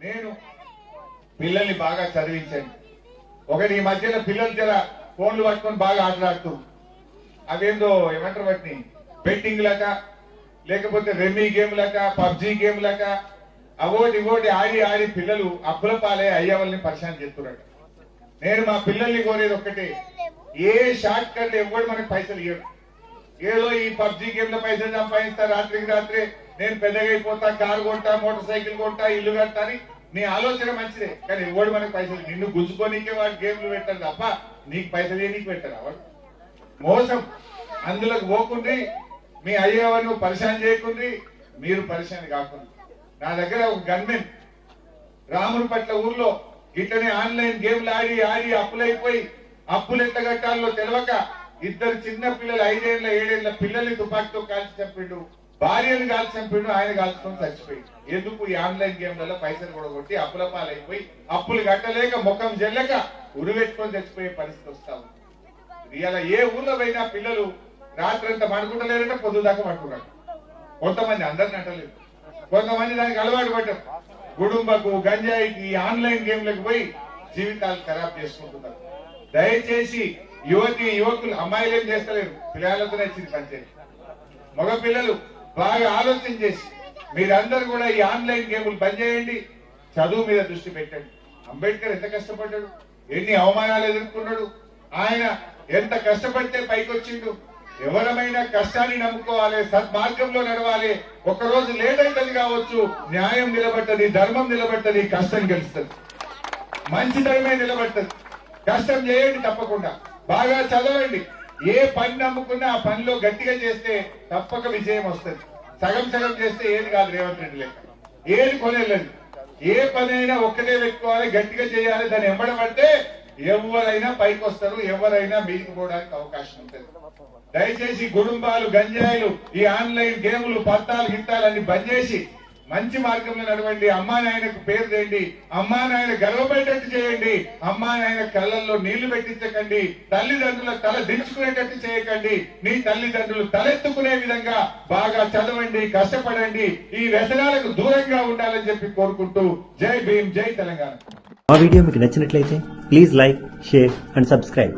నేను పిల్లల్ని బాగా చదివించండి ఒకటి ఈ మధ్యలో పిల్లలు జర ఫోన్లు పట్టుకొని బాగా ఆటలాడుతూ. అదేందో ఏమంటారు వాటిని? బెట్టింగ్ లక లేకపోతే రెమ్మీ గేమ్ లక పబ్జీ గేమ్ లక అవోటి ఇవోటి ఆడి ఆడి పిల్లలు అప్పుల పాలే అయ్యవల్ని పరిశాన్ చేస్తున్నాడు నేను మా పిల్లల్ని కోరేది ఒక్కటే ఏ షార్ట్ కట్ ఎవడు మనకి పైసలు ఇవ్వడు ఏదో ఈ పబ్జీ గేమ్లో పైసలు సంపాదిస్తారు రాత్రికి రాత్రి నేను పెద్దగా అయిపోతా కారు కొంటా మోటార్ సైకిల్ కొంటా ఇల్లు కట్టా అని నీ ఆలోచన మంచిదే. కానీ ఎవడు మనకి పైసలు? నిన్ను గుంజుకోనికే వాడు గేమ్లు పెట్టారు తప్ప నీకు పైసలు ఏ నీకు పెట్టారు వాడు? మోసం. అందులోకి పోకుండ్రి మీ అయ్యవారిని పరిశాన్ చేయకుండ్రి మీరు పరిశాన్ కాకుండా. నా దగ్గర ఒక గన్మెన్. రాముని పట్ల ఊర్లో ఇట్లనే ఆన్లైన్ గేమ్లు ఆడి ఆడి అప్పులైపోయి అప్పులు ఎంత కట్టాలో తెలియక ఇద్దరు చిన్న పిల్లలు ఐదేళ్ళ ఏడేళ్ళ పిల్లల్ని తుపాకీతో కాల్చి చెప్పిండు భార్యను కాల్చి చంపాడు ఆయన కాల్చుకొని చచ్చిపోయి ఎందుకు ఈ ఆన్లైన్ గేమ్లలో పైసలు కూడా కొట్టి అప్పుల పాలైపోయి అప్పులు కట్టలేక ముఖం జల్లక ఉరివెట్టుకొని చచ్చిపోయే పరిస్థితి వస్తా ఉంది. ఇలా ఏ ఊర్లో పోయినా పిల్లలు రాత్రంతా పడుకుంటలేరంటే పొద్దు దాకా పడుకున్నారు కొంతమంది అందరిని అంటలేదు కొంతమంది దానికి అలవాటు పడ్డారు. గుడుంబకు గంజాయికి ఈ ఆన్లైన్ గేమ్లకు పోయి జీవితాలు ఖరాబ్ చేసుకుంటున్నారు. దయచేసి యువతి యువకులు అమ్మాయిలు ఏం చేస్తలేరు. పిల్లలతోనే వచ్చింది పనిచేసి మగ పిల్లలు బాగా ఆలోచన చేసి మీరందరూ కూడా ఈ ఆన్లైన్ గేములు బంద్ చేయండి. చదువు మీద దృష్టి పెట్టండి. అంబేద్కర్ ఎంత కష్టపడ్డాడు? ఎన్ని అవమానాలు ఎదుర్కొన్నాడు? ఆయన ఎంత కష్టపడితే పైకి వచ్చిండు ఎవరమైనా కష్టాన్ని నమ్ముకోవాలి సద్మార్గంలో నడవాలి. ఒక రోజు లేట్ అవుతుంది కావచ్చు. న్యాయం నిలబట్టది ధర్మం నిలబడ్డది కష్టం గెలుస్తుంది. మంచి ధర్మే నిలబడ్డది. కష్టం చేయండి తప్పకుండా. బాగా చదవండి. ఏ పని నమ్ముకున్నా ఆ పనిలో గట్టిగా చేస్తే తప్పక విజయం వస్తుంది. సగం సగం చేస్తే ఏది కాదు రేవంత్ రెడ్డి లెక్క. ఏది కొనేలేదు ఏ పని అయినా ఒక్కటే పెట్టుకోవాలి గట్టిగా చేయాలి దాన్ని ఎంబడబడితే ఎవరైనా పైకి వస్తారు ఎవరైనా మీదికి పోవడానికి అవకాశం ఉంటుంది. దయచేసి కుటుంబాలు గంజాయిలు ఈ ఆన్లైన్ గేములు పత్తాలు గిత్తాలన్నీ బంద్ చేసి మంచి మార్గంలో నడవండి. అమ్మా నాయనకు పేరు తేండి అమ్మా నాయన గర్వపడేటట్టు చేయండి. అమ్మా నాయన కళ్ళల్లో నీళ్ళు పెట్టించకండి. తల్లిదండ్రుల తల దించుకునేటట్టు చేయకండి. మీ తల్లిదండ్రులు తలెత్తుకునే విధంగా బాగా చదవండి కష్టపడండి. ఈ వ్యసనాలకు దూరంగా ఉండాలని చెప్పి కోరుకుంటూ జై భీమ్ జై తెలంగాణ. మా వీడియో మీకు నచ్చినట్లయితే please like share and subscribe.